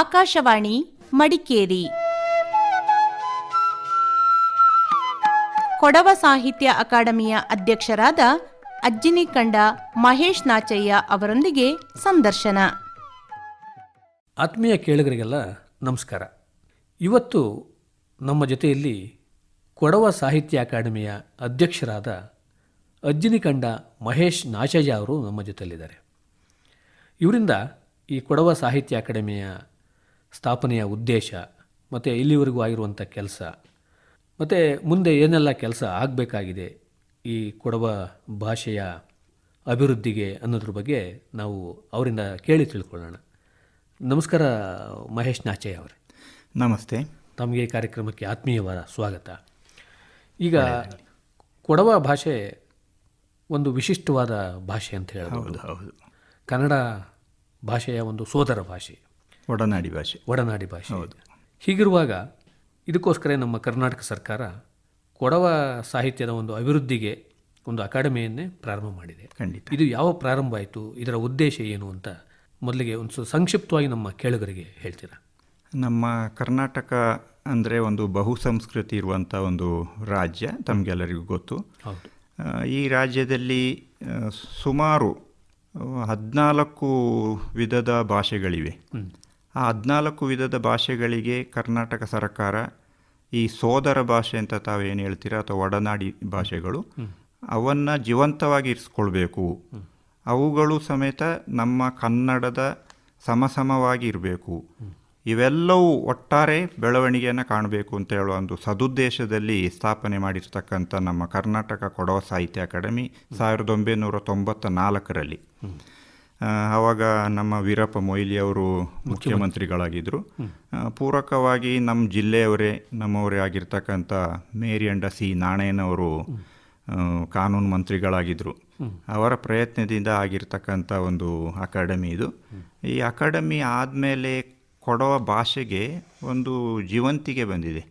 ಆಕಾಶವಾಣಿ, ಮಡಿಕೇರಿ. ಕೊಡವ ಸಾಹಿತ್ಯ ಅಕಾಡೆಮಿಯ ಅಧ್ಯಕ್ಷರಾದ ಅಜ್ಜಿನಿಕಂಡ ಮಹೇಶ್ ನಾಚಯ್ಯ ಅವರೊಂದಿಗೆ ಸಂದರ್ಶನ. ಆತ್ಮೀಯ ಕೇಳುಗರಿಗೆಲ್ಲ ನಮಸ್ಕಾರ. ಇವತ್ತು ನಮ್ಮ ಜೊತೆಯಲ್ಲಿ ಕೊಡವ ಸಾಹಿತ್ಯ ಅಕಾಡೆಮಿಯ ಅಧ್ಯಕ್ಷರಾದ ಅಜ್ಜಿನಿಕಂಡ ಮಹೇಶ್ ನಾಚಯ್ಯ ಅವರು ನಮ್ಮ ಜೊತೆಯಲ್ಲಿದ್ದಾರೆ. ಇವರಿಂದ ಈ ಕೊಡವ ಸಾಹಿತ್ಯ ಅಕಾಡೆಮಿಯ ಸ್ಥಾಪನೆಯ ಉದ್ದೇಶ ಮತ್ತು ಇಲ್ಲಿವರೆಗೂ ಆಗಿರುವಂಥ ಕೆಲಸ. ಮತ್ತು ಮುಂದೆ ಏನೆಲ್ಲ ಕೆಲಸ ಆಗಬೇಕಾಗಿದೆ ಈ ಕೊಡವ ಭಾಷೆಯ ಅಭಿವೃದ್ಧಿಗೆ ಅನ್ನೋದ್ರ ಬಗ್ಗೆ ನಾವು ಅವರಿಂದ ಕೇಳಿ ತಿಳ್ಕೊಳ್ಳೋಣ. ನಮಸ್ಕಾರ ಮಹೇಶ್ ನಾಚಯ್ಯ ಅವರೇ. ನಮಸ್ತೆ. ತಮಗೆ ಈ ಕಾರ್ಯಕ್ರಮಕ್ಕೆ ಆತ್ಮೀಯವಾದ ಸ್ವಾಗತ. ಈಗ ಕೊಡವ ಭಾಷೆ ಒಂದು ವಿಶಿಷ್ಟವಾದ ಭಾಷೆ ಅಂತ ಹೇಳ್ಬೋದು. ಹೌದು. ಕನ್ನಡ ಭಾಷೆಯ ಒಂದು ಸೋದರ ಭಾಷೆ. ಒಡನಾಡಿ ಭಾಷೆ. ಒಡನಾಡಿ ಭಾಷೆ. ಹೌದು. ಹೀಗಿರುವಾಗ ಇದಕ್ಕೋಸ್ಕರ ನಮ್ಮ ಕರ್ನಾಟಕ ಸರ್ಕಾರ ಕೊಡವ ಸಾಹಿತ್ಯದ ಒಂದು ಅಭಿವೃದ್ಧಿಗೆ ಒಂದು ಅಕಾಡೆಮಿಯನ್ನೇ ಪ್ರಾರಂಭ ಮಾಡಿದೆ. ಖಂಡಿತ. ಇದು ಯಾವ ಪ್ರಾರಂಭ ಆಯಿತು ಇದರ ಉದ್ದೇಶ ಏನು ಅಂತ ಮೊದಲಿಗೆ ಒಂದು ಸಂಕ್ಷಿಪ್ತವಾಗಿ ನಮ್ಮ ಕೇಳುಗರಿಗೆ ಹೇಳ್ತೀರಾ? ನಮ್ಮ ಕರ್ನಾಟಕ ಅಂದರೆ ಒಂದು ಬಹುಸಂಸ್ಕೃತಿ ಇರುವಂಥ ಒಂದು ರಾಜ್ಯ ತಮಗೆಲ್ಲರಿಗೂ ಗೊತ್ತು. ಹೌದು. ಈ ರಾಜ್ಯದಲ್ಲಿ ಸುಮಾರು ಹದಿನಾಲ್ಕು ವಿಧದ ಭಾಷೆಗಳಿವೆ. ಆ ಹದಿನಾಲ್ಕು ವಿಧದ ಭಾಷೆಗಳಿಗೆ ಕರ್ನಾಟಕ ಸರ್ಕಾರ ಈ ಸೋದರ ಭಾಷೆ ಅಂತ ತಾವೇನು ಹೇಳ್ತೀರಾ ಅಥವಾ ಒಡನಾಡಿ ಭಾಷೆಗಳು ಅವನ್ನು ಜೀವಂತವಾಗಿ ಇರಿಸ್ಕೊಳ್ಬೇಕು. ಅವುಗಳು ಸಮೇತ ನಮ್ಮ ಕನ್ನಡದ ಸಮಸಮವಾಗಿ ಇರಬೇಕು. ಇವೆಲ್ಲವೂ ಒಟ್ಟಾರೆ ಬೆಳವಣಿಗೆಯನ್ನು ಕಾಣಬೇಕು ಅಂತ ಹೇಳುವ ಒಂದು ಸದುದ್ದೇಶದಲ್ಲಿ ಸ್ಥಾಪನೆ ಮಾಡಿರ್ತಕ್ಕಂಥ ನಮ್ಮ ಕರ್ನಾಟಕ ಕೊಡವ ಸಾಹಿತ್ಯ ಅಕಾಡೆಮಿ ಸಾವಿರದ ಒಂಬೈನೂರ ತೊಂಬತ್ತ ನಾಲ್ಕರಲ್ಲಿ ಆವಾಗ ನಮ್ಮ ವೀರಪ್ಪ ಮೊಯ್ಲಿ ಅವರು ಮುಖ್ಯಮಂತ್ರಿಗಳಾಗಿದ್ದರು ಪೂರಕವಾಗಿ ನಮ್ಮ ಜಿಲ್ಲೆಯವರೇ ನಮ್ಮವರೇ ಆಗಿರ್ತಕ್ಕಂಥ ಮೇರಿ ಅಂಡ ಸಿ ನಾಣಯ್ಯನವರು ಕಾನೂನು ಮಂತ್ರಿಗಳಾಗಿದ್ದರು ಅವರ ಪ್ರಯತ್ನದಿಂದ ಆಗಿರ್ತಕ್ಕಂಥ ಒಂದು ಅಕಾಡೆಮಿ ಇದು. ಈ ಅಕಾಡೆಮಿ ಆದಮೇಲೆ ಕೊಡೋ ಭಾಷೆಗೆ ಒಂದು ಜೀವಂತಿಗೆ ಬಂದಿದೆ.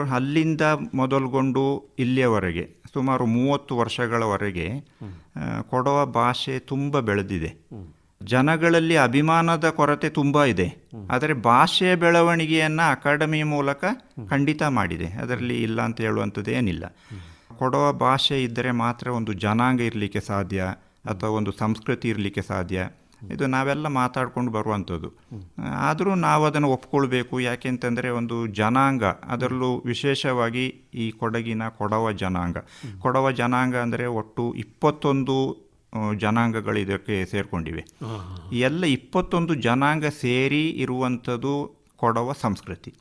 ಅಲ್ಲಿಂದ ಮೊದಲುಗೊಂಡು ಇಲ್ಲಿಯವರೆಗೆ ಸುಮಾರು ಮೂವತ್ತು ವರ್ಷಗಳವರೆಗೆ ಕೊಡವ ಭಾಷೆ ತುಂಬ ಬೆಳೆದಿದೆ. ಜನಗಳಲ್ಲಿ ಅಭಿಮಾನದ ಕೊರತೆ ತುಂಬ ಇದೆ. ಆದರೆ ಭಾಷೆಯ ಬೆಳವಣಿಗೆಯನ್ನು ಅಕಾಡೆಮಿ ಮೂಲಕ ಖಂಡಿತ ಮಾಡಿದೆ. ಅದರಲ್ಲಿ ಇಲ್ಲ ಅಂತ ಹೇಳುವಂಥದ್ದು ಏನಿಲ್ಲ. ಕೊಡವ ಭಾಷೆ ಇದ್ದರೆ ಮಾತ್ರ ಒಂದು ಜನಾಂಗ ಇರಲಿಕ್ಕೆ ಸಾಧ್ಯ ಅಥವಾ ಒಂದು ಸಂಸ್ಕೃತಿ ಇರಲಿಕ್ಕೆ ಸಾಧ್ಯ ಇದು ನಾವೆಲ್ಲ ಮಾತಾಡ್ಕೊಂಡು ಬರುವಂಥದ್ದು. ಆದರೂ ನಾವು ಅದನ್ನು ಒಪ್ಕೊಳ್ಬೇಕು. ಯಾಕೆಂತಂದರೆ ಒಂದು ಜನಾಂಗ ಅದರಲ್ಲೂ ವಿಶೇಷವಾಗಿ ಈ ಕೊಡಗಿನ ಕೊಡವ ಜನಾಂಗ. ಕೊಡವ ಜನಾಂಗ ಅಂದರೆ ಒಟ್ಟು ಇಪ್ಪತ್ತೊಂದು ಜನಾಂಗಗಳು ಇದಕ್ಕೆ ಸೇರಿಕೊಂಡಿವೆ. ಎಲ್ಲ ಇಪ್ಪತ್ತೊಂದು ಜನಾಂಗ ಸೇರಿ ಇರುವಂಥದ್ದು ಕೊಡವ ಸಂಸ್ಕೃತಿ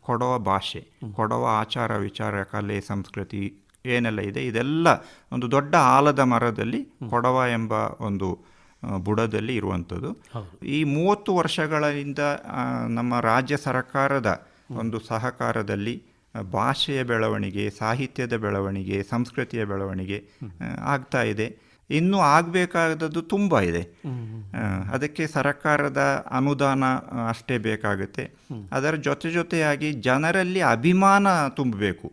ಕೊಡವ ಭಾಷೆ ಕೊಡವ ಆಚಾರ ವಿಚಾರ ಕಲೆ ಸಂಸ್ಕೃತಿ ಏನೆಲ್ಲ ಇದೆ. ಇದೆಲ್ಲ ಒಂದು ದೊಡ್ಡ ಆಲದ ಮರದಲ್ಲಿ ಕೊಡವ ಎಂಬ ಒಂದು ಬುಡದಲ್ಲಿ ಇರುವಂಥದ್ದು. ಈ ಮೂವತ್ತು ವರ್ಷಗಳಿಂದ ನಮ್ಮ ರಾಜ್ಯ ಸರ್ಕಾರದ ಒಂದು ಸಹಕಾರದಲ್ಲಿ ಭಾಷೆಯ ಬೆಳವಣಿಗೆ ಸಾಹಿತ್ಯದ ಬೆಳವಣಿಗೆ ಸಂಸ್ಕೃತಿಯ ಬೆಳವಣಿಗೆ ಆಗ್ತಾ ಇದೆ. ಇನ್ನೂ ಆಗಬೇಕಾದದ್ದು ತುಂಬ ಇದೆ. ಅದಕ್ಕೆ ಸರ್ಕಾರದ ಅನುದಾನ ಅಷ್ಟೇ ಬೇಕಾಗುತ್ತೆ. ಅದರ ಜೊತೆ ಜೊತೆಯಾಗಿ ಜನರಲ್ಲಿ ಅಭಿಮಾನ ತುಂಬಬೇಕು.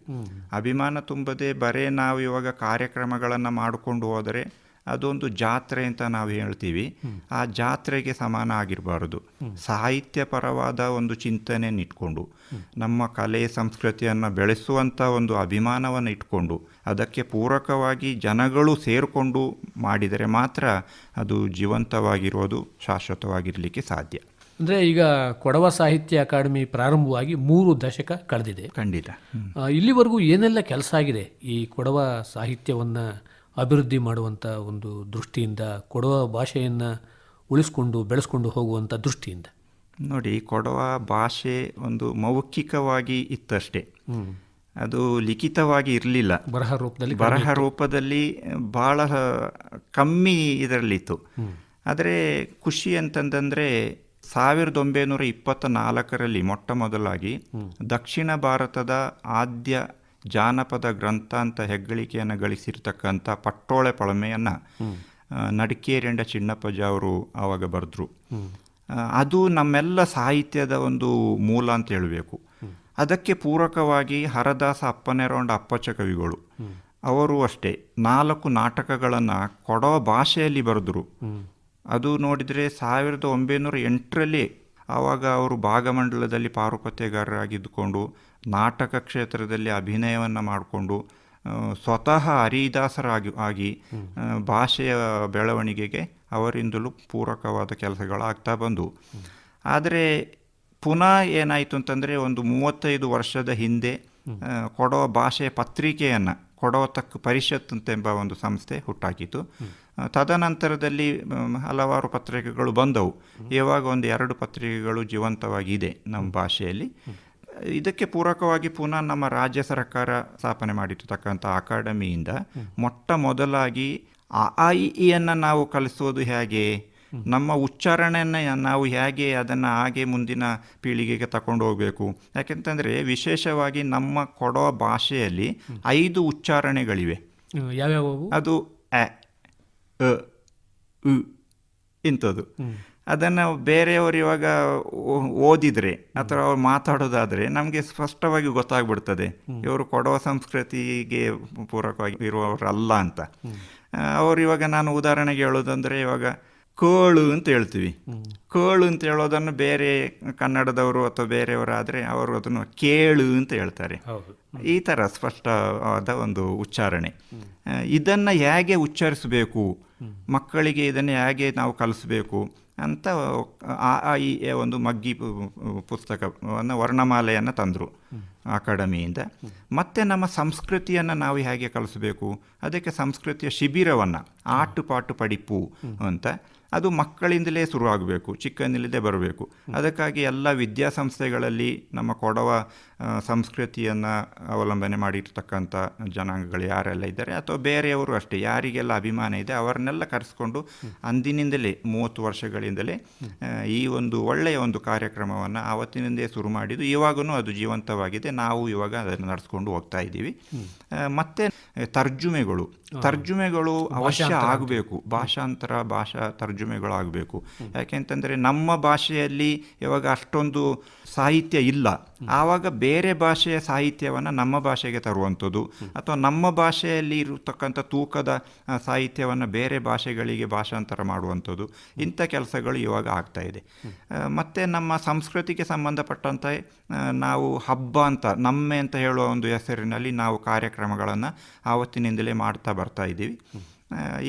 ಅಭಿಮಾನ ತುಂಬದೆ ಬರೇ ನಾವು ಇವಾಗ ಕಾರ್ಯಕ್ರಮಗಳನ್ನು ಮಾಡಿಕೊಂಡು ಹೋದರೆ ಅದೊಂದು ಜಾತ್ರೆ ಅಂತ ನಾವು ಹೇಳ್ತೀವಿ. ಆ ಜಾತ್ರೆಗೆ ಸಮಾನ ಆಗಿರಬಾರದು ಸಾಹಿತ್ಯ ಪರವಾದ ಒಂದು ಚಿಂತನೆಯನ್ನು ಇಟ್ಕೊಂಡು ನಮ್ಮ ಕಲೆ ಸಂಸ್ಕೃತಿಯನ್ನು ಬೆಳೆಸುವಂಥ ಒಂದು ಅಭಿಮಾನವನ್ನು ಇಟ್ಕೊಂಡು ಅದಕ್ಕೆ ಪೂರಕವಾಗಿ ಜನಗಳು ಸೇರಿಕೊಂಡು ಮಾಡಿದರೆ ಮಾತ್ರ ಅದು ಜೀವಂತವಾಗಿರೋದು ಶಾಶ್ವತವಾಗಿರಲಿಕ್ಕೆ ಸಾಧ್ಯ. ಅಂದರೆ ಈಗ ಕೊಡವ ಸಾಹಿತ್ಯ ಅಕಾಡೆಮಿ ಪ್ರಾರಂಭವಾಗಿ ಮೂರು ದಶಕ ಕಳೆದಿದೆ. ಖಂಡಿತ. ಇಲ್ಲಿವರೆಗೂ ಏನೆಲ್ಲ ಕೆಲಸ ಆಗಿದೆ ಈ ಕೊಡವ ಸಾಹಿತ್ಯವನ್ನು ಅಭಿವೃದ್ಧಿ ಮಾಡುವಂಥ ಒಂದು ದೃಷ್ಟಿಯಿಂದ ಕೊಡವ ಭಾಷೆಯನ್ನು ಉಳಿಸ್ಕೊಂಡು ಬೆಳೆಸ್ಕೊಂಡು ಹೋಗುವಂಥ ದೃಷ್ಟಿಯಿಂದ. ನೋಡಿ ಕೊಡವ ಭಾಷೆ ಒಂದು ಮೌಖಿಕವಾಗಿ ಇತ್ತಷ್ಟೇ. ಅದು ಲಿಖಿತವಾಗಿ ಇರಲಿಲ್ಲ. ಬರಹ ರೂಪದಲ್ಲಿ ಬರಹ ರೂಪದಲ್ಲಿ ಬಹಳ ಕಮ್ಮಿ ಇದರಲ್ಲಿತ್ತು. ಆದರೆ ಖುಷಿ ಅಂತಂದರೆ ಸಾವಿರದ ಒಂಬೈನೂರ ಇಪ್ಪತ್ತ ನಾಲ್ಕರಲ್ಲಿ ಮೊಟ್ಟ ಮೊದಲಾಗಿ ದಕ್ಷಿಣ ಭಾರತದ ಆದ್ಯ ಜಾನಪದ ಗ್ರಂಥ ಅಂತ ಹೆಗ್ಗಳಿಕೆಯನ್ನು ಗಳಿಸಿರ್ತಕ್ಕಂಥ ಪಟ್ಟೋಳೆ ಪಳಮೆಯನ್ನು ನಡಿಕೇರಿಂಡ ಚಿನ್ನಪ್ಪಜ ಅವರು ಆವಾಗ ಬರೆದ್ರು. ಅದು ನಮ್ಮೆಲ್ಲ ಸಾಹಿತ್ಯದ ಒಂದು ಮೂಲ ಅಂತ ಹೇಳಬೇಕು. ಅದಕ್ಕೆ ಪೂರಕವಾಗಿ ಹರದಾಸ ಅಪ್ಪನೆರೊಂಡ ಅಪ್ಪಚ ಕವಿಗಳು. ಅವರು ಅಷ್ಟೇ ನಾಲ್ಕು ನಾಟಕಗಳನ್ನು ಕೊಡೋ ಭಾಷೆಯಲ್ಲಿ ಬರೆದರು. ಅದು ನೋಡಿದರೆ ಸಾವಿರದ ಒಂಬೈನೂರ ಎಂಟರಲ್ಲಿ ಆವಾಗ ಅವರು ಭಾಗಮಂಡಲದಲ್ಲಿ ಪಾರುಪತ್ಯಗಾರರಾಗಿದ್ದುಕೊಂಡು ನಾಟಕ ಕ್ಷೇತ್ರದಲ್ಲಿ ಅಭಿನಯವನ್ನು ಮಾಡಿಕೊಂಡು ಸ್ವತಃ ಹರಿದಾಸರಾಗಿ, ಆಗಿ ಭಾಷೆಯ ಬೆಳವಣಿಗೆಗೆ ಅವರಿಂದಲೂ ಪೂರಕವಾದ ಕೆಲಸಗಳಾಗ್ತಾ ಬಂದು. ಆದರೆ ಪುನಃ ಏನಾಯಿತು ಅಂತಂದರೆ ಒಂದು ಮೂವತ್ತೈದು ವರ್ಷದ ಹಿಂದೆ ಕೊಡೋ ಭಾಷೆಯ ಪತ್ರಿಕೆಯನ್ನು, ಕೊಡೋ ತಕ್ಕ ಪರಿಷತ್ ಅಂತೆಂಬ ಒಂದು ಸಂಸ್ಥೆ ಹುಟ್ಟಾಕಿತು ತದನಂತರದಲ್ಲಿ ಹಲವಾರು ಪತ್ರಿಕೆಗಳು ಬಂದವು. ಇವಾಗ ಒಂದು ಎರಡು ಪತ್ರಿಕೆಗಳು ಜೀವಂತವಾಗಿದೆ ನಮ್ಮ ಭಾಷೆಯಲ್ಲಿ. ಇದಕ್ಕೆ ಪೂರಕವಾಗಿ ಪುನಃ ನಮ್ಮ ರಾಜ್ಯ ಸರ್ಕಾರ ಸ್ಥಾಪನೆ ಮಾಡಿರ್ತಕ್ಕಂಥ ಅಕಾಡೆಮಿಯಿಂದ ಮೊಟ್ಟ ಮೊದಲಾಗಿ ಆ ಇ ಇಯನ್ನು ನಾವು ಕಲಿಸೋದು ಹೇಗೆ? ನಮ್ಮ ಉಚ್ಚಾರಣೆಯನ್ನು ನಾವು ಹೇಗೆ ಅದನ್ನು ಹಾಗೆ ಮುಂದಿನ ಪೀಳಿಗೆಗೆ ತಗೊಂಡು ಹೋಗಬೇಕು? ಯಾಕೆಂತಂದರೆ ವಿಶೇಷವಾಗಿ ನಮ್ಮ ಕೊಡೋ ಭಾಷೆಯಲ್ಲಿ ಐದು ಉಚ್ಚಾರಣೆಗಳಿವೆ. ಯಾವ್ಯಾವ ಅದು ಅ ಇಂಥದ್ದು. ಅದನ್ನು ಬೇರೆಯವರು ಇವಾಗ ಓದಿದರೆ ಅಥವಾ ಅವ್ರು ಮಾತಾಡೋದಾದರೆ ನಮಗೆ ಸ್ಪಷ್ಟವಾಗಿ ಗೊತ್ತಾಗ್ಬಿಡ್ತದೆ. ಇವರು ಕೊಡೋ ಸಂಸ್ಕೃತಿಗೆ ಪೂರಕವಾಗಿ ಇರುವವರಲ್ಲ ಅಂತ. ಅವರು ಇವಾಗ ನಾನು ಉದಾಹರಣೆಗೆ ಹೇಳೋದಂದರೆ ಇವಾಗ ಕೋಳು ಅಂತ ಹೇಳ್ತೀವಿ. ಕೋಳು ಅಂತ ಹೇಳೋದನ್ನು ಬೇರೆ ಕನ್ನಡದವರು ಅಥವಾ ಬೇರೆಯವರಾದರೆ ಅವರು ಅದನ್ನು ಕೇಳು ಅಂತ ಹೇಳ್ತಾರೆ. ಈ ಥರ ಸ್ಪಷ್ಟವಾದ ಒಂದು ಉಚ್ಚಾರಣೆ. ಇದನ್ನು ಹೇಗೆ ಉಚ್ಚರಿಸಬೇಕು? ಮಕ್ಕಳಿಗೆ ಇದನ್ನು ಹೇಗೆ ನಾವು ಕಲಿಸ್ಬೇಕು? ಅಂತ ಆ ಈ ಒಂದು ಮಗ್ಗಿ ಪುಸ್ತಕವನ್ನು ವರ್ಣಮಾಲೆಯನ್ನು ತಂದರು ಅಕಾಡೆಮಿಯಿಂದ. ಮತ್ತು ನಮ್ಮ ಸಂಸ್ಕೃತಿಯನ್ನು ನಾವು ಹೇಗೆ ಕಲಿಸಬೇಕು? ಅದಕ್ಕೆ ಸಂಸ್ಕೃತಿಯ ಶಿಬಿರವನ್ನು ಆಟು ಪಾಟು ಪಡಿಪು ಅಂತ. ಅದು ಮಕ್ಕಳಿಂದಲೇ ಶುರುವಾಗಬೇಕು ಚಿಕ್ಕಂದಿಲ್ಲದೆ ಬರಬೇಕು. ಅದಕ್ಕಾಗಿ ಎಲ್ಲ ವಿದ್ಯಾಸಂಸ್ಥೆಗಳಲ್ಲಿ ನಮ್ಮ ಕೊಡವ ಸಂಸ್ಕೃತಿಯನ್ನು ಅವಲಂಬನೆ ಮಾಡಿರ್ತಕ್ಕಂಥ ಜನಾಂಗಗಳು ಯಾರೆಲ್ಲ ಇದ್ದಾರೆ ಅಥವಾ ಬೇರೆಯವರು ಅಷ್ಟೇ ಯಾರಿಗೆಲ್ಲ ಅಭಿಮಾನ ಇದೆ ಅವರನ್ನೆಲ್ಲ ಕರೆಸ್ಕೊಂಡು ಅಂದಿನಿಂದಲೇ ಮೂವತ್ತು ವರ್ಷಗಳಿಂದಲೇ ಈ ಒಂದು ಒಳ್ಳೆಯ ಒಂದು ಕಾರ್ಯಕ್ರಮವನ್ನು ಆವತ್ತಿನಿಂದೇ ಶುರು ಮಾಡಿದ್ದು ಇವಾಗೂ ಅದು ಜೀವಂತವಾಗಿದೆ. ನಾವು ಇವಾಗ ಅದನ್ನು ನಡೆಸ್ಕೊಂಡು ಹೋಗ್ತಾ ಇದ್ದೀವಿ. ಮತ್ತು ತರ್ಜುಮೆಗಳು. ತರ್ಜುಮೆಗಳು ಅವಶ್ಯ ಆಗಬೇಕು. ಭಾಷಾಂತರ ಭಾಷಾ ತರ್ಜುಮೆಗಳು ಆಗಬೇಕು. ಯಾಕೆಂತಂದರೆ ನಮ್ಮ ಭಾಷೆಯಲ್ಲಿ ಇವಾಗ ಅಷ್ಟೊಂದು ಸಾಹಿತ್ಯ ಇಲ್ಲ. ಆವಾಗ ಬೇರೆ ಭಾಷೆಯ ಸಾಹಿತ್ಯವನ್ನು ನಮ್ಮ ಭಾಷೆಗೆ ತರುವಂಥದ್ದು ಅಥವಾ ನಮ್ಮ ಭಾಷೆಯಲ್ಲಿ ಇರತಕ್ಕಂಥ ತೂಕದ ಸಾಹಿತ್ಯವನ್ನು ಬೇರೆ ಭಾಷೆಗಳಿಗೆ ಭಾಷಾಂತರ ಮಾಡುವಂಥದ್ದು ಇಂಥ ಕೆಲಸಗಳು ಇವಾಗ ಆಗ್ತಾ ಇದೆ. ಮತ್ತೆ ನಮ್ಮ ಸಂಸ್ಕೃತಿಗೆ ಸಂಬಂಧಪಟ್ಟಂತೆ ನಾವು ಹಬ್ಬ ಅಂತ ನಮ್ಮೆ ಅಂತ ಹೇಳುವ ಒಂದು ಹೆಸರಿನಲ್ಲಿ ನಾವು ಕಾರ್ಯಕ್ರಮಗಳನ್ನು ಆವತ್ತಿನಿಂದಲೇ ಮಾಡ್ತಾ ಬರ್ತಾ ಇದ್ದೀವಿ.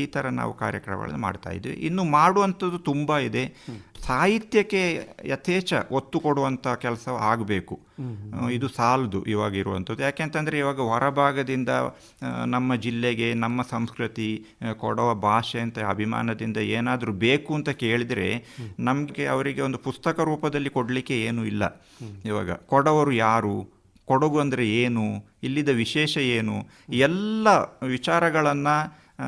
ಈ ಥರ ನಾವು ಕಾರ್ಯಕ್ರಮಗಳನ್ನು ಮಾಡ್ತಾ ಇದ್ವಿ. ಇನ್ನು ಮಾಡುವಂಥದ್ದು ತುಂಬ ಇದೆ. ಸಾಹಿತ್ಯಕ್ಕೆ ಯಥೇಚ್ಛ ಒತ್ತು ಕೊಡುವಂಥ ಕೆಲಸ ಆಗಬೇಕು. ಇದು ಸಾಲದು ಇವಾಗ ಇರುವಂಥದ್ದು. ಯಾಕೆಂತಂದರೆ ಇವಾಗ ಹೊರಭಾಗದಿಂದ ನಮ್ಮ ಜಿಲ್ಲೆಗೆ ನಮ್ಮ ಸಂಸ್ಕೃತಿ ಕೊಡುವ ಭಾಷೆ ಅಂತ ಅಭಿಮಾನದಿಂದ ಏನಾದರೂ ಬೇಕು ಅಂತ ಕೇಳಿದರೆ ನಮಗೆ ಅವರಿಗೆ ಒಂದು ಪುಸ್ತಕ ರೂಪದಲ್ಲಿ ಕೊಡಲಿಕ್ಕೆ ಏನೂ ಇಲ್ಲ. ಇವಾಗ ಕೊಡವರು ಯಾರು ಕೊಡಗು ಅಂದರೆ ಏನು ಇಲ್ಲಿದ ವಿಶೇಷ ಏನು ಎಲ್ಲ ವಿಚಾರಗಳನ್ನು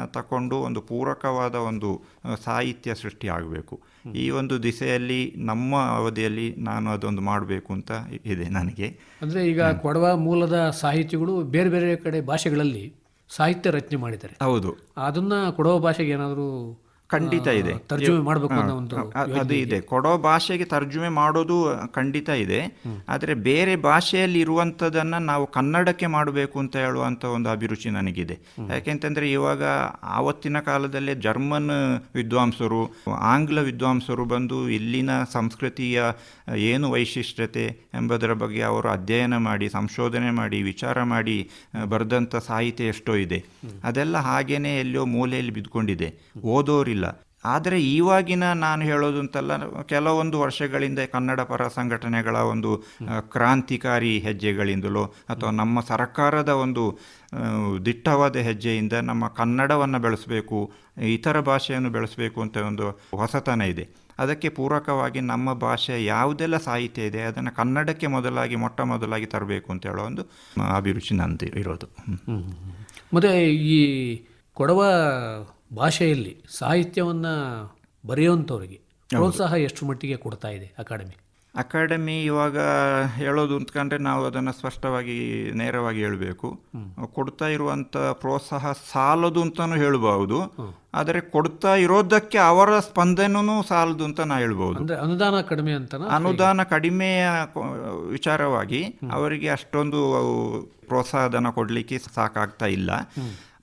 ತಕೊಂಡು ಒಂದು ಪೂರಕವಾದ ಒಂದು ಸಾಹಿತ್ಯ ಸೃಷ್ಟಿಯಾಗಬೇಕು ಈ ಒಂದು ದಿಸೆಯಲ್ಲಿ ನಮ್ಮ ಅವಧಿಯಲ್ಲಿ ನಾನು ಅದೊಂದು ಮಾಡಬೇಕು ಅಂತ ಇದೆ ನನಗೆ. ಅಂದರೆ ಈಗ ಕೊಡವ ಮೂಲದ ಸಾಹಿತಿಗಳು ಬೇರೆ ಬೇರೆ ಕಡೆ ಭಾಷೆಗಳಲ್ಲಿ ಸಾಹಿತ್ಯ ರಚನೆ ಮಾಡಿದ್ದಾರೆ. ಹೌದು. ಅದನ್ನು ಕೊಡವ ಭಾಷೆಗೆ ಏನಾದರೂ ಖಂಡಿತ ಇದೆ. ತರ್ಜುಮೆ ಮಾಡಬೇಕು ಅನ್ನೋ ಒಂದು ಅದು ಇದೆ. ಕೊಡೋ ಭಾಷೆಗೆ ತರ್ಜುಮೆ ಮಾಡೋದು ಖಂಡಿತ ಇದೆ. ಆದರೆ ಬೇರೆ ಭಾಷೆಯಲ್ಲಿ ಇರುವಂಥದ್ದನ್ನು ನಾವು ಕನ್ನಡಕ್ಕೆ ಮಾಡಬೇಕು ಅಂತ ಹೇಳುವಂಥ ಒಂದು ಅಭಿರುಚಿ ನನಗಿದೆ. ಯಾಕೆಂತಂದರೆ ಇವಾಗ ಆವತ್ತಿನ ಕಾಲದಲ್ಲೇ ಜರ್ಮನ್ ವಿದ್ವಾಂಸರು ಆಂಗ್ಲ ವಿದ್ವಾಂಸರು ಬಂದು ಇಲ್ಲಿನ ಸಂಸ್ಕೃತಿಯ ಏನು ವೈಶಿಷ್ಟ್ಯತೆ ಎಂಬುದರ ಬಗ್ಗೆ ಅವರು ಅಧ್ಯಯನ ಮಾಡಿ ಸಂಶೋಧನೆ ಮಾಡಿ ವಿಚಾರ ಮಾಡಿ ಬರೆದಂಥ ಸಾಹಿತ್ಯ ಎಷ್ಟೋ ಇದೆ. ಅದೆಲ್ಲ ಹಾಗೇನೆ ಎಲ್ಲೋ ಮೂಲೆಯಲ್ಲಿ ಬಿದ್ದುಕೊಂಡಿದೆ. ಓದೋರಿಲ್ಲ ಆದರೆ ಇವಾಗಿನ ನಾನು ಹೇಳೋದು ಅಂತಲ್ಲ ಕೆಲವೊಂದು ವರ್ಷಗಳಿಂದ ಕನ್ನಡ ಪರ ಸಂಘಟನೆಗಳ ಒಂದು ಕ್ರಾಂತಿಕಾರಿ ಹೆಜ್ಜೆಗಳಿಂದಲೋ ಅಥವಾ ನಮ್ಮ ಸರ್ಕಾರದ ಒಂದು ದಿಟ್ಟವಾದ ಹೆಜ್ಜೆಯಿಂದ ನಮ್ಮ ಕನ್ನಡವನ್ನು ಬೆಳೆಸಬೇಕು ಇತರ ಭಾಷೆಯನ್ನು ಬೆಳೆಸಬೇಕು ಅಂತ ಒಂದು ಹೊಸತನ ಇದೆ. ಅದಕ್ಕೆ ಪೂರಕವಾಗಿ ನಮ್ಮ ಭಾಷೆ ಯಾವುದೆಲ್ಲ ಸಾಹಿತ್ಯ ಇದೆ ಅದನ್ನು ಕನ್ನಡಕ್ಕೆ ಮೊದಲಾಗಿ ಮೊಟ್ಟ ಮೊದಲಾಗಿ ತರಬೇಕು ಅಂತ ಹೇಳೋ ಒಂದು ಅಭಿರುಚಿ ನಂದು ಇರೋದು. ಮತ್ತೆ ಈ ಕೊಡವ ಭಾಷೆಯಲ್ಲಿ ಸಾಹಿತ್ಯವನ್ನ ಬರೆಯುವಂಥವ್ರಿಗೆ ಪ್ರೋತ್ಸಾಹ ಎಷ್ಟು ಮಟ್ಟಿಗೆ ಕೊಡ್ತಾ ಇದೆ ಅಕಾಡೆಮಿ? ಅಕಾಡೆಮಿ ಇವಾಗ ಹೇಳೋದು ಅಂತಂದರೆ ನಾವು ಅದನ್ನು ಸ್ಪಷ್ಟವಾಗಿ ನೇರವಾಗಿ ಹೇಳಬೇಕು. ಕೊಡ್ತಾ ಇರುವಂಥ ಪ್ರೋತ್ಸಾಹ ಸಾಲದು ಅಂತಲೂ ಹೇಳ್ಬೋದು. ಆದರೆ ಕೊಡ್ತಾ ಇರೋದಕ್ಕೆ ಅವರ ಸ್ಪಂದನೂ ಸಾಲದು ಅಂತ ನಾ ಹೇಳ್ಬೋದು. ಅಂದ್ರೆ ಅನುದಾನ ಕಡಿಮೆ ಅಂತ ಅನುದಾನ ಕಡಿಮೆಯ ವಿಚಾರವಾಗಿ ಅವರಿಗೆ ಅಷ್ಟೊಂದು ಪ್ರೋತ್ಸಾಹಧನ ಕೊಡಲಿಕ್ಕೆ ಸಾಕಾಗ್ತಾ ಇಲ್ಲ.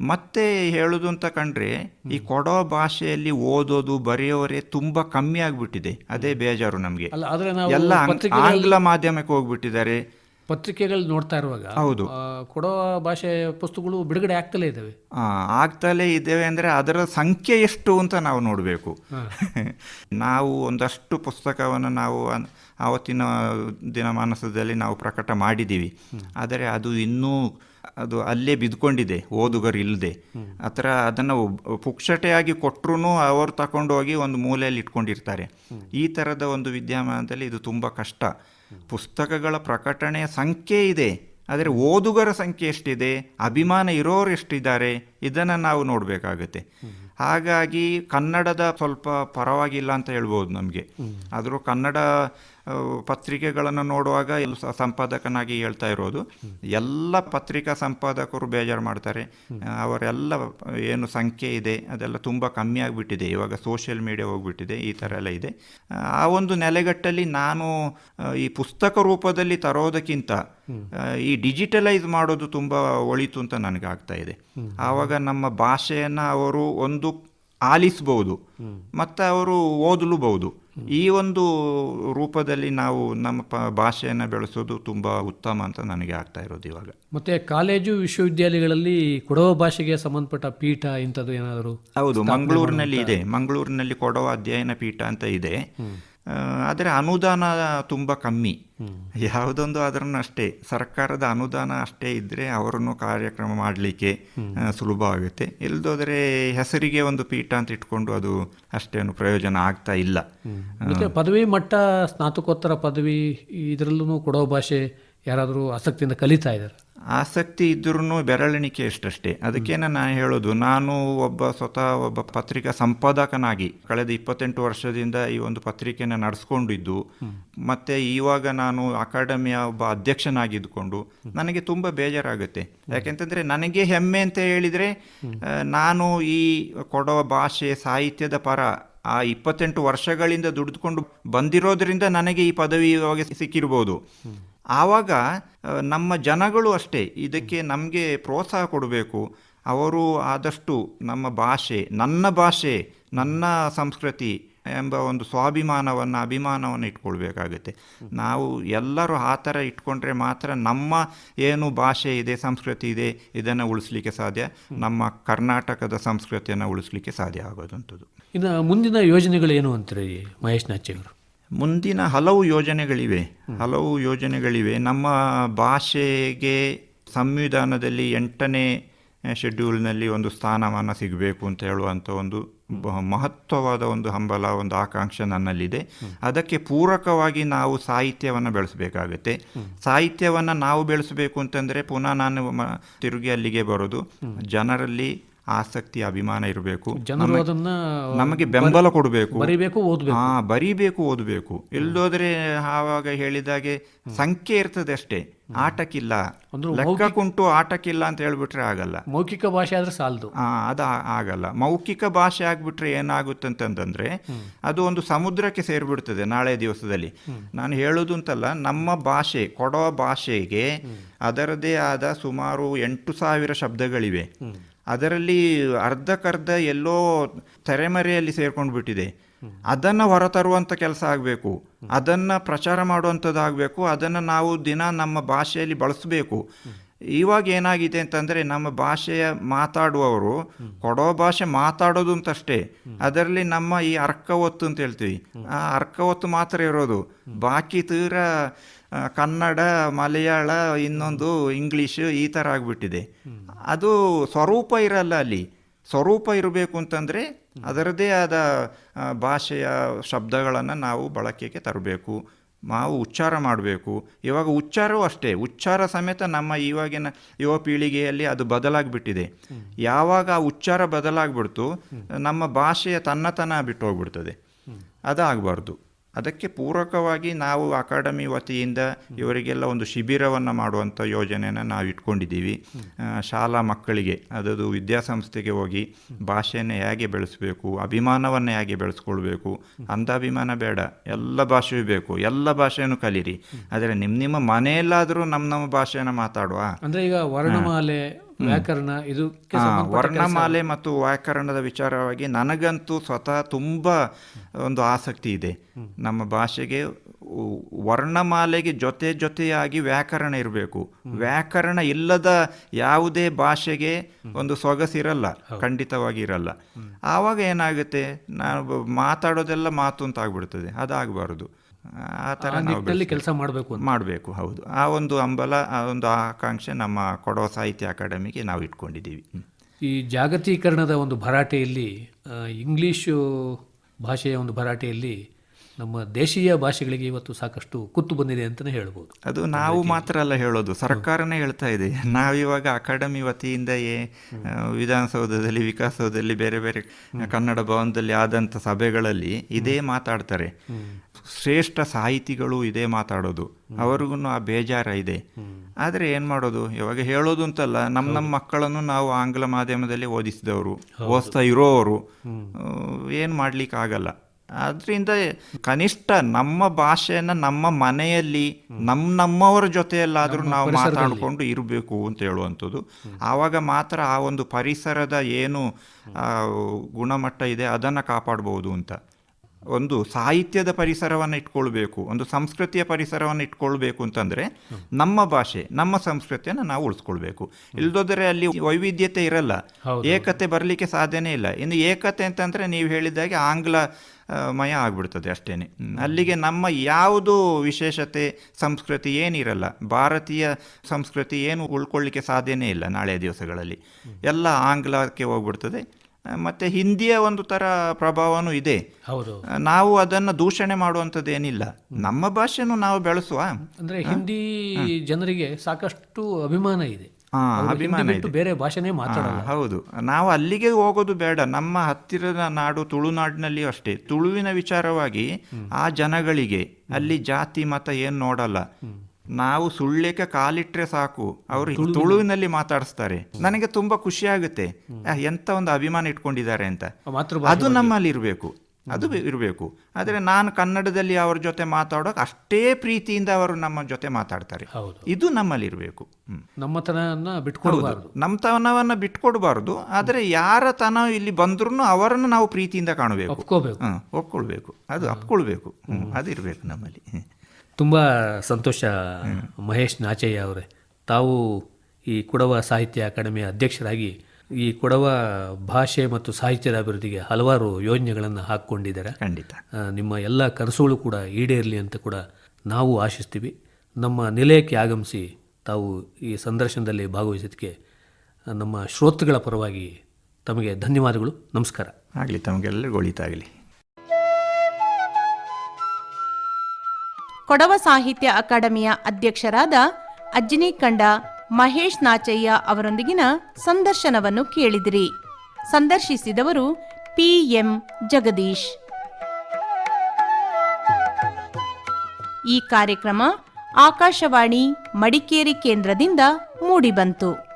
ಮತ್ತೆ ಹೇಳೋದು ಅಂತ ಕಂಡ್ರೆ ಈ ಕೊಡೋ ಭಾಷೆಯಲ್ಲಿ ಓದೋದು ಬರೆಯೋರೆ ತುಂಬಾ ಕಮ್ಮಿ ಆಗ್ಬಿಟ್ಟಿದೆ. ಅದೇ ಬೇಜಾರು ನಮಗೆ. ಎಲ್ಲ ಆಂಗ್ಲ ಮಾಧ್ಯಮಕ್ಕೆ ಹೋಗ್ಬಿಟ್ಟಿದ್ದಾರೆ. ಪತ್ರಿಕೆಗಳು ನೋಡ್ತಾ ಇರುವಾಗ ಹೌದು. ಕೊಡೋ ಭಾಷೆ ಪುಸ್ತಕಗಳು ಬಿಡುಗಡೆ ಆಗ್ತಲೇ ಇದ್ದಾವೆ. ಆ, ಆಗ್ತಲೇ ಇದ್ದೇವೆ ಅಂದರೆ ಅದರ ಸಂಖ್ಯೆ ಎಷ್ಟು ಅಂತ ನಾವು ನೋಡಬೇಕು. ನಾವು ಒಂದಷ್ಟು ಪುಸ್ತಕವನ್ನು ನಾವು ಆವತ್ತಿನ ದಿನಮಾನಸದಲ್ಲಿ ನಾವು ಪ್ರಕಟ ಮಾಡಿದ್ದೀವಿ. ಆದರೆ ಅದು ಇನ್ನೂ ಅದು ಅಲ್ಲೇ ಬಿದ್ಕೊಂಡಿದೆ ಓದುಗರು ಇಲ್ಲದೆ ಆ ಥರ ಅದನ್ನು ಪುಕ್ಷಟೆಯಾಗಿ ಕೊಟ್ಟರು ಅವರು ತಗೊಂಡು ಹೋಗಿ ಒಂದು ಮೂಲೆಯಲ್ಲಿ ಇಟ್ಕೊಂಡಿರ್ತಾರೆ. ಈ ಥರದ ಒಂದು ವಿದ್ಯಮಾನದಲ್ಲಿ ಇದು ತುಂಬ ಕಷ್ಟ. ಪುಸ್ತಕಗಳ ಪ್ರಕಟಣೆಯ ಸಂಖ್ಯೆ ಇದೆ, ಆದರೆ ಓದುಗರ ಸಂಖ್ಯೆ ಎಷ್ಟಿದೆ, ಅಭಿಮಾನ ಇರೋರು ಎಷ್ಟಿದ್ದಾರೆ, ಇದನ್ನು ನಾವು ನೋಡಬೇಕಾಗತ್ತೆ. ಹಾಗಾಗಿ ಕನ್ನಡದ ಸ್ವಲ್ಪ ಪರವಾಗಿಲ್ಲ ಅಂತ ಹೇಳ್ಬೋದು ನಮಗೆ. ಆದರೂ ಕನ್ನಡ ಪತ್ರಿಕೆಗಳನ್ನು ನೋಡುವಾಗ ಎಲ್ಲ ಸಂಪಾದಕನಾಗಿ ಹೇಳ್ತಾ ಇರೋದು. ಎಲ್ಲ ಪತ್ರಿಕಾ ಸಂಪಾದಕರು ಬೇಜಾರು ಮಾಡ್ತಾರೆ. ಅವರೆಲ್ಲ ಏನು ಸಂಖ್ಯೆ ಇದೆ ಅದೆಲ್ಲ ತುಂಬ ಕಮ್ಮಿ ಆಗಿಬಿಟ್ಟಿದೆ. ಇವಾಗ ಸೋಷಿಯಲ್ ಮೀಡಿಯಾ ಹೋಗ್ಬಿಟ್ಟಿದೆ ಈ ಥರ ಎಲ್ಲ ಇದೆ. ಆ ಒಂದು ನೆಲೆಗಟ್ಟಲ್ಲಿ ನಾನು ಈ ಪುಸ್ತಕ ರೂಪದಲ್ಲಿ ತರೋದಕ್ಕಿಂತ ಈ ಡಿಜಿಟಲೈಸ್ ಮಾಡೋದು ತುಂಬ ಒಳಿತು ಅಂತ ನನಗೆ ಆಗ್ತಾ ಇದೆ. ಆವಾಗ ನಮ್ಮ ಭಾಷೆಯನ್ನು ಅವರು ಒಂದು ಆಲಿಸ್ಬೋದು. ಮತ್ತು ಅವರು ಓದಲೂಬಹುದು. ಈ ಒಂದು ರೂಪದಲ್ಲಿ ನಾವು ನಮ್ಮ ಪ ಭಾಷೆಯನ್ನು ಬೆಳೆಸೋದು ತುಂಬ ಉತ್ತಮ ಅಂತ ನನಗೆ ಆಗ್ತಾ ಇರೋದು ಇವಾಗ. ಮತ್ತೆ ಕಾಲೇಜು ವಿಶ್ವವಿದ್ಯಾಲಯಗಳಲ್ಲಿ ಕೊಡವ ಭಾಷೆಗೆ ಸಂಬಂಧಪಟ್ಟ ಪೀಠ ಇಂಥದ್ದು ಏನಾದರೂ ಹೌದು ಮಂಗಳೂರಿನಲ್ಲಿ ಇದೆ. ಮಂಗಳೂರಿನಲ್ಲಿ ಕೊಡವ ಅಧ್ಯಯನ ಪೀಠ ಅಂತ ಇದೆ. ಆದರೆ ಅನುದಾನ ತುಂಬ ಕಮ್ಮಿ. ಯಾವುದೊಂದು ಅದರನ್ನು ಅಷ್ಟೇ. ಸರ್ಕಾರದ ಅನುದಾನ ಅಷ್ಟೇ ಇದ್ದರೆ ಅವರನ್ನು ಕಾರ್ಯಕ್ರಮ ಮಾಡಲಿಕ್ಕೆ ಸುಲಭ ಆಗುತ್ತೆ. ಇಲ್ದೋದ್ರೆ ಹೆಸರಿಗೆ ಒಂದು ಪೀಠ ಅಂತ ಇಟ್ಕೊಂಡು ಅದು ಅಷ್ಟೇನು ಪ್ರಯೋಜನ ಆಗ್ತಾ ಇಲ್ಲ. ಪದವಿ ಮಟ್ಟ ಸ್ನಾತಕೋತ್ತರ ಪದವಿ ಇದರಲ್ಲೂ ಕೊಡೋ ಭಾಷೆ ಯಾರಾದರೂ ಆಸಕ್ತಿಯಿಂದ ಕಲಿತಾ ಇದ್ದಾರೆ? ಆಸಕ್ತಿ ಇದ್ರೂ ಬೆರಳೆಣಿಕೆ ಇಷ್ಟಷ್ಟೇ. ಅದಕ್ಕೆ ನಾನು ಹೇಳೋದು, ನಾನು ಒಬ್ಬ ಸ್ವತಃ ಒಬ್ಬ ಪತ್ರಿಕಾ ಸಂಪಾದಕನಾಗಿ ಕಳೆದ ಇಪ್ಪತ್ತೆಂಟು ವರ್ಷದಿಂದ ಈ ಒಂದು ಪತ್ರಿಕೆಯನ್ನು ನಡೆಸ್ಕೊಂಡಿದ್ದು, ಮತ್ತೆ ಇವಾಗ ನಾನು ಅಕಾಡೆಮಿಯ ಒಬ್ಬ ಅಧ್ಯಕ್ಷನಾಗಿದ್ದುಕೊಂಡು ನನಗೆ ತುಂಬ ಬೇಜಾರಾಗುತ್ತೆ. ಯಾಕೆಂತಂದರೆ ನನಗೆ ಹೆಮ್ಮೆ ಅಂತ ಹೇಳಿದರೆ ನಾನು ಈ ಕೊಡೋ ಭಾಷೆ, ಸಾಹಿತ್ಯದ ಪರ ಆ ಇಪ್ಪತ್ತೆಂಟು ವರ್ಷಗಳಿಂದ ದುಡಿದುಕೊಂಡು ಬಂದಿರೋದ್ರಿಂದ ನನಗೆ ಈ ಪದವಿ ಇವಾಗ ಸಿಕ್ಕಿರ್ಬೋದು. ಆವಾಗ ನಮ್ಮ ಜನಗಳು ಅಷ್ಟೇ. ಇದಕ್ಕೆ ನಮಗೆ ಪ್ರೋತ್ಸಾಹ ಕೊಡಬೇಕು. ಅವರು ಆದಷ್ಟು ನಮ್ಮ ಭಾಷೆ, ನನ್ನ ಭಾಷೆ, ನನ್ನ ಸಂಸ್ಕೃತಿ ಎಂಬ ಒಂದು ಸ್ವಾಭಿಮಾನವನ್ನು, ಅಭಿಮಾನವನ್ನು ಇಟ್ಕೊಳ್ಬೇಕಾಗುತ್ತೆ. ನಾವು ಎಲ್ಲರೂ ಆ ಥರ ಇಟ್ಕೊಂಡ್ರೆ ಮಾತ್ರ ನಮ್ಮ ಏನು ಭಾಷೆ ಇದೆ, ಸಂಸ್ಕೃತಿ ಇದೆ, ಇದನ್ನು ಉಳಿಸ್ಲಿಕ್ಕೆ ಸಾಧ್ಯ. ನಮ್ಮ ಕರ್ನಾಟಕದ ಸಂಸ್ಕೃತಿಯನ್ನು ಉಳಿಸ್ಲಿಕ್ಕೆ ಸಾಧ್ಯ ಆಗೋದಂಥದ್ದು. ಇನ್ನು ಮುಂದಿನ ಯೋಜನೆಗಳು ಏನು ಅಂತೀರಿ ಮಹೇಶ್ ನಾಚಿ ಅವರು ಮುಂದಿನ ಹಲವು ಯೋಜನೆಗಳಿವೆ. ಹಲವು ಯೋಜನೆಗಳಿವೆ. ನಮ್ಮ ಭಾಷೆಗೆ ಸಂವಿಧಾನದಲ್ಲಿ ಎಂಟನೇ ಶೆಡ್ಯೂಲ್ನಲ್ಲಿ ಒಂದು ಸ್ಥಾನಮಾನ ಸಿಗಬೇಕು ಅಂತ ಹೇಳುವಂಥ ಒಂದು ಮಹತ್ವವಾದ ಒಂದು ಹಂಬಲ ಒಂದು ಆಕಾಂಕ್ಷೆ ನನ್ನಲ್ಲಿದೆ. ಅದಕ್ಕೆ ಪೂರಕವಾಗಿ ನಾವು ಸಾಹಿತ್ಯವನ್ನು ಬೆಳೆಸಬೇಕಾಗುತ್ತೆ. ಸಾಹಿತ್ಯವನ್ನು ನಾವು ಬೆಳೆಸಬೇಕು ಅಂತಂದರೆ ಪುನಃ ನಾನು ತಿರುಗಿ ಅಲ್ಲಿಗೆ ಬರೋದು. ಜನರಲ್ಲಿ ಆಸಕ್ತಿ ಅಭಿಮಾನ ಇರಬೇಕು. ಜನರು ಅದನ್ನ ನಮಗೆ ಬೆಂಬಲ ಕೊಡಬೇಕು. ಬರಿಬೇಕು ಓದಬೇಕು. ಹಾ ಬರೀಬೇಕು ಓದಬೇಕು. ಇಲ್ಲದೋದ್ರೆ ಆವಾಗ ಹೇಳಿದಾಗೆ ಸಂಖ್ಯೆ ಇರ್ತದೆ ಅಷ್ಟೇ. ಆಟಕ್ಕಿಲ್ಲ. ಕುಂಟು ಲೆಕ್ಕಕ್ಕುಂಟು ಆಟಕ್ಕಿಲ್ಲ ಅಂತ ಹೇಳ್ಬಿಟ್ರೆ ಆಗಲ್ಲ. ಮೌಖಿಕ ಭಾಷೆ ಆದ್ರೆ ಸಾಲದು. ಹಾ ಅದ ಆಗಲ್ಲ. ಮೌಖಿಕ ಭಾಷೆ ಆಗ್ಬಿಟ್ರೆ ಏನಾಗುತ್ತೆ ಅಂತಂದ್ರೆ ಅದು ಒಂದು ಸಮುದ್ರಕ್ಕೆ ಸೇರ್ಬಿಡ್ತದೆ ನಾಳೆ ದಿವಸದಲ್ಲಿ. ನಾನು ಹೇಳೋದು ಅಂತಲ್ಲ ನಮ್ಮ ಭಾಷೆ ಕೊಡೋ ಭಾಷೆಗೆ ಅದರದೇ ಆದ ಸುಮಾರು ಎಂಟು ಸಾವಿರ ಶಬ್ದಗಳಿವೆ. ಅದರಲ್ಲಿ ಅರ್ಧಕ್ಕರ್ಧ ಎಲ್ಲೋ ತೆರೆಮರೆಯಲ್ಲಿ ಸೇರ್ಕೊಂಡು ಬಿಟ್ಟಿದೆ. ಅದನ್ನು ಹೊರತರುವಂಥ ಕೆಲಸ ಆಗಬೇಕು. ಅದನ್ನು ಪ್ರಚಾರ ಮಾಡುವಂಥದ್ದಾಗಬೇಕು ಅದನ್ನು ನಾವು ದಿನ ನಮ್ಮ ಭಾಷೆಯಲ್ಲಿ ಬಳಸಬೇಕು. ಇವಾಗ ಏನಾಗಿದೆ ಅಂತಂದರೆ ನಮ್ಮ ಭಾಷೆಯ ಮಾತಾಡುವವರು ಕೊಡೋ ಭಾಷೆ ಮಾತಾಡೋದು ಅಂತಷ್ಟೇ. ಅದರಲ್ಲಿ ನಮ್ಮ ಈ ಅರ್ಕ ಒತ್ತು ಅಂತ ಹೇಳ್ತೀವಿ. ಆ ಅರ್ಕ ಒತ್ತು ಮಾತ್ರ ಇರೋದು. ಬಾಕಿ ತೀರ ಕನ್ನಡ, ಮಲಯಾಳ, ಇನ್ನೊಂದು ಇಂಗ್ಲೀಷ್ ಈ ಥರ ಆಗಿಬಿಟ್ಟಿದೆ. ಅದು ಸ್ವರೂಪ ಇರಲ್ಲ ಅಲ್ಲಿ. ಸ್ವರೂಪ ಇರಬೇಕು ಅಂತಂದರೆ ಅದರದೇ ಆದ ಭಾಷೆಯ ಶಬ್ದಗಳನ್ನು ನಾವು ಬಳಕೆಗೆ ತರಬೇಕು. ನಾವು ಉಚ್ಚಾರ ಮಾಡಬೇಕು. ಇವಾಗ ಉಚ್ಚಾರವೂ ಅಷ್ಟೇ. ಉಚ್ಚಾರ ಸಮೇತ ನಮ್ಮ ಇವಾಗಿನ ಯುವ ಪೀಳಿಗೆಯಲ್ಲಿ ಅದು ಬದಲಾಗಿಬಿಟ್ಟಿದೆ. ಯಾವಾಗ ಆ ಉಚ್ಚಾರ ಬದಲಾಗ್ಬಿಡ್ತು, ನಮ್ಮ ಭಾಷೆಯ ತನ್ನತನ ಬಿಟ್ಟು ಹೋಗ್ಬಿಡ್ತದೆ ಅದಾಗಬಾರ್ದು. ಅದಕ್ಕೆ ಪೂರಕವಾಗಿ ನಾವು ಅಕಾಡೆಮಿ ವತಿಯಿಂದ ಇವರಿಗೆಲ್ಲ ಒಂದು ಶಿಬಿರವನ್ನು ಮಾಡುವಂಥ ಯೋಜನೆಯನ್ನು ನಾವು ಇಟ್ಕೊಂಡಿದ್ದೀವಿ. ಶಾಲಾ ಮಕ್ಕಳಿಗೆ ಅದದು ವಿದ್ಯಾಸಂಸ್ಥೆಗೆ ಹೋಗಿ ಭಾಷೆಯನ್ನು ಹೇಗೆ ಬೆಳೆಸಬೇಕು ಅಭಿಮಾನವನ್ನು ಹೇಗೆ ಬೆಳೆಸ್ಕೊಳ್ಬೇಕು ಅಂಧಾಭಿಮಾನ ಬೇಡ ಎಲ್ಲ ಭಾಷೆಯೂ ಬೇಕು ಎಲ್ಲ ಭಾಷೆಯನ್ನು ಕಲೀರಿ. ಆದರೆ ನಿಮ್ಮ ನಿಮ್ಮ ಮನೆಯಲ್ಲಾದರೂ ನಮ್ಮ ನಮ್ಮ ಭಾಷೆಯನ್ನು ಮಾತಾಡುವ. ಅಂದರೆ ಈಗ ವರ್ಣಮಾಲೆ ವ್ಯಾಕರಣ ಇದು ವರ್ಣಮಾಲೆ ಮತ್ತು ವ್ಯಾಕರಣದ ವಿಚಾರವಾಗಿ ನನಗಂತೂ ಸ್ವತಃ ತುಂಬ ಒಂದು ಆಸಕ್ತಿ ಇದೆ. ನಮ್ಮ ಭಾಷೆಗೆ ವರ್ಣಮಾಲೆಗೆ ಜೊತೆ ಜೊತೆಯಾಗಿ ವ್ಯಾಕರಣ ಇರಬೇಕು. ವ್ಯಾಕರಣ ಇಲ್ಲದ ಯಾವುದೇ ಭಾಷೆಗೆ ಒಂದು ಸೊಗಸಿರಲ್ಲ ಖಂಡಿತವಾಗಿ ಇರಲ್ಲ. ಆವಾಗ ಏನಾಗುತ್ತೆ ನಾನು ಮಾತಾಡೋದೆಲ್ಲ ಮಾತು ಅಂತ ಆಗ್ಬಿಡ್ತದೆ ಅದಾಗಬಾರ್ದು. ಆ ಥರ ನಿಟ್ಟಿನಲ್ಲಿ ಕೆಲಸ ಮಾಡಬೇಕು ಮಾಡಬೇಕು ಹೌದು. ಆ ಒಂದು ಹಂಬಲ ಆ ಒಂದು ಆಕಾಂಕ್ಷೆ ನಮ್ಮ ಕೊಡವ ಸಾಹಿತ್ಯ ಅಕಾಡೆಮಿಗೆ ನಾವು ಇಟ್ಕೊಂಡಿದ್ದೀವಿ. ಈ ಜಾಗತೀಕರಣದ ಒಂದು ಭರಾಟೆಯಲ್ಲಿ ಇಂಗ್ಲೀಷು ಭಾಷೆಯ ಒಂದು ಭರಾಟೆಯಲ್ಲಿ ನಮ್ಮ ದೇಶೀಯ ಭಾಷೆಗಳಿಗೆ ಇವತ್ತು ಸಾಕಷ್ಟು ಕುತ್ತು ಬಂದಿದೆ ಅಂತಲೇ ಹೇಳ್ಬೋದು. ಅದು ನಾವು ಮಾತ್ರ ಅಲ್ಲ ಹೇಳೋದು ಸರ್ಕಾರನೇ ಹೇಳ್ತಾ ಇದೆ. ನಾವಿವಾಗ ಅಕಾಡೆಮಿ ವತಿಯಿಂದ ಏ ವಿಧಾನಸೌಧದಲ್ಲಿ ವಿಕಾಸಸೌಧದಲ್ಲಿ ಬೇರೆ ಬೇರೆ ಕನ್ನಡ ಭವನದಲ್ಲಿ ಆದಂಥ ಸಭೆಗಳಲ್ಲಿ ಇದೇ ಮಾತಾಡ್ತಾರೆ. ಶ್ರೇಷ್ಠ ಸಾಹಿತಿಗಳು ಇದೇ ಮಾತಾಡೋದು. ಅವ್ರಿಗೂ ಆ ಬೇಜಾರ ಇದೆ. ಆದರೆ ಏನು ಮಾಡೋದು? ಇವಾಗ ಹೇಳೋದು ಅಂತಲ್ಲ ನಮ್ಮ ನಮ್ಮ ಮಕ್ಕಳನ್ನು ನಾವು ಆಂಗ್ಲ ಮಾಧ್ಯಮದಲ್ಲಿ ಓದಿಸಿದವರು ಓದಿಸ್ತಾ ಇರೋವರು ಏನು ಮಾಡ್ಲಿಕ್ಕೆ ಆಗಲ್ಲ ಆದ್ರಿಂದ ಕನಿಷ್ಠ ನಮ್ಮ ಭಾಷೆನ ನಮ್ಮ ಮನೆಯಲ್ಲಿ ನಮ್ಮ ನಮ್ಮವರ ಜೊತೆಯಲ್ಲಾದರೂ ನಾವು ಮಾತಾಡಿಕೊಂಡು ಇರಬೇಕು ಅಂತ ಹೇಳುವಂಥದ್ದು. ಆವಾಗ ಮಾತ್ರ ಆ ಒಂದು ಪರಿಸರದ ಏನು ಗುಣಮಟ್ಟ ಇದೆ ಅದನ್ನು ಕಾಪಾಡ್ಬೋದು ಅಂತ. ಒಂದು ಸಾಹಿತ್ಯದ ಪರಿಸರವನ್ನು ಇಟ್ಕೊಳ್ಬೇಕು ಒಂದು ಸಂಸ್ಕೃತಿಯ ಪರಿಸರವನ್ನು ಇಟ್ಕೊಳ್ಬೇಕು ಅಂತಂದರೆ ನಮ್ಮ ಭಾಷೆ ನಮ್ಮ ಸಂಸ್ಕೃತಿಯನ್ನು ನಾವು ಉಳಿಸ್ಕೊಳ್ಬೇಕು. ಇಲ್ದೋದ್ರೆ ಅಲ್ಲಿ ವೈವಿಧ್ಯತೆ ಇರಲ್ಲ. ಏಕತೆ ಬರಲಿಕ್ಕೆ ಸಾಧ್ಯನೇ ಇಲ್ಲ. ಇನ್ನು ಏಕತೆ ಅಂತಂದರೆ ನೀವು ಹೇಳಿದಾಗೆ ಆಂಗ್ಲ ಮಯ ಆಗ್ಬಿಡ್ತದೆ ಅಷ್ಟೇ ಅಲ್ಲಿಗೆ ನಮ್ಮ ಯಾವುದು ವಿಶೇಷತೆ ಸಂಸ್ಕೃತಿ ಏನಿರಲ್ಲ. ಭಾರತೀಯ ಸಂಸ್ಕೃತಿ ಏನು ಉಳ್ಕೊಳ್ಳಿಕ್ಕೆ ಸಾಧ್ಯನೇ ಇಲ್ಲ ನಾಳೆ ದಿವಸಗಳಲ್ಲಿ. ಎಲ್ಲ ಆಂಗ್ಲಕ್ಕೆ ಹೋಗ್ಬಿಡ್ತದೆ. ಮತ್ತೆ ಹಿಂದಿಯ ಒಂದು ತರ ಪ್ರಭಾವನೂ ಇದೆ. ಹೌದು. ನಾವು ಅದನ್ನು ದೂಷಣೆ ಮಾಡುವಂಥದ್ದು ಏನಿಲ್ಲ ನಮ್ಮ ಭಾಷೆನು ನಾವು ಬೆಳೆಸುವ. ಅಂದ್ರೆ ಹಿಂದಿ ಜನರಿಗೆ ಸಾಕಷ್ಟು ಅಭಿಮಾನ ಇದೆ. ಅಭಿಮಾನ ಬೇರೆ ಭಾಷೆನೇ ಮಾತಾಡಲ್ಲ. ಹೌದು. ನಾವು ಅಲ್ಲಿಗೆ ಹೋಗೋದು ಬೇಡ. ನಮ್ಮ ಹತ್ತಿರದ ನಾಡು ತುಳುನಾಡಿನಲ್ಲಿ ಅಷ್ಟೇ. ತುಳುವಿನ ವಿಚಾರವಾಗಿ ಆ ಜನಗಳಿಗೆ ಅಲ್ಲಿ ಜಾತಿ ಮತ ಏನು ನೋಡಲ್ಲ. ನಾವು ಸುಳ್ಳಿಕೆ ಕಾಲಿಟ್ರೆ ಸಾಕು. ಅವರು ತುಳುವಿನಲ್ಲಿ. ಮಾತಾಡಿಸ್ತಾರೆ. ನನಗೆ ತುಂಬಾ ಖುಷಿ ಆಗುತ್ತೆ ಎಂತ ಒಂದು ಅಭಿಮಾನ ಇಟ್ಕೊಂಡಿದ್ದಾರೆ ಅಂತ. ಅದು ನಮ್ಮಲ್ಲಿ ಇರಬೇಕು ಅದು ಇರಬೇಕು. ಆದರೆ ನಾನು ಕನ್ನಡದಲ್ಲಿ ಅವ್ರ ಜೊತೆ ಮಾತಾಡೋಕೆ ಅಷ್ಟೇ ಪ್ರೀತಿಯಿಂದ ಅವರು ನಮ್ಮ ಜೊತೆ ಮಾತಾಡ್ತಾರೆ. ಇದು ನಮ್ಮಲ್ಲಿ ಇರಬೇಕು ನಮ್ಮತನ ಬಿಟ್ಕೊಡ್ಬಾರ್ದು. ನಮ್ಮ ತನವನ್ನ ಬಿಟ್ಕೊಡ್ಬಾರ್ದು. ಆದರೆ ಯಾರ ತನ ಇಲ್ಲಿ ಬಂದ್ರೂ ಅವರನ್ನು ನಾವು ಪ್ರೀತಿಯಿಂದ ಕಾಣಬೇಕು. ಒಪ್ಕೊಳ್ಬೇಕು. ಅದು ಅಪ್ಕೊಳ್ಬೇಕು ಅದು ಇರಬೇಕು ನಮ್ಮಲ್ಲಿ. ಹ್ಮ್. ತುಂಬ ಸಂತೋಷ ಮಹೇಶ್ ನಾಚಯ್ಯ ಅವರೇ. ತಾವು ಈ ಕೊಡವ ಸಾಹಿತ್ಯ ಅಕಾಡೆಮಿಯ ಅಧ್ಯಕ್ಷರಾಗಿ ಈ ಕೊಡವ ಭಾಷೆ ಮತ್ತು ಸಾಹಿತ್ಯದ ಅಭಿವೃದ್ಧಿಗೆ ಹಲವಾರು ಯೋಜನೆಗಳನ್ನು ಹಾಕ್ಕೊಂಡಿದ್ದಾರೆ. ಖಂಡಿತ. ನಿಮ್ಮ ಎಲ್ಲ ಕನಸುಗಳು ಕೂಡ ಈಡೇರಲಿ ಅಂತ ಕೂಡ ನಾವು ಆಶಿಸ್ತೀವಿ. ನಮ್ಮ ನಿಲಯಕ್ಕೆ ಆಗಮಿಸಿ ತಾವು ಈ ಸಂದರ್ಶನದಲ್ಲಿ ಭಾಗವಹಿಸೋದಕ್ಕೆ ನಮ್ಮ ಶ್ರೋತೃಗಳ ಪರವಾಗಿ ತಮಗೆ ಧನ್ಯವಾದಗಳು. ನಮಸ್ಕಾರ. ಆಗಲಿ ತಮಗೆಲ್ಲರಿಗೂ ಒಳಿತಾಗಲಿ. ಕೊಡವ ಸಾಹಿತ್ಯ ಅಕಾಡೆಮಿಯ ಅಧ್ಯಕ್ಷರಾದ ಅಜ್ಜಿನಿಕಂಡ ಮಹೇಶ್ ನಾಚಯ್ಯ ಅವರೊಂದಿಗಿನ ಸಂದರ್ಶನವನ್ನು ಕೇಳಿದಿರಿ. ಸಂದರ್ಶಿಸಿದವರು ಪಿಎಂ ಜಗದೀಶ್. ಈ ಕಾರ್ಯಕ್ರಮ ಆಕಾಶವಾಣಿ ಮಡಿಕೇರಿ ಕೇಂದ್ರದಿಂದ ಮೂಡಿಬಂತು.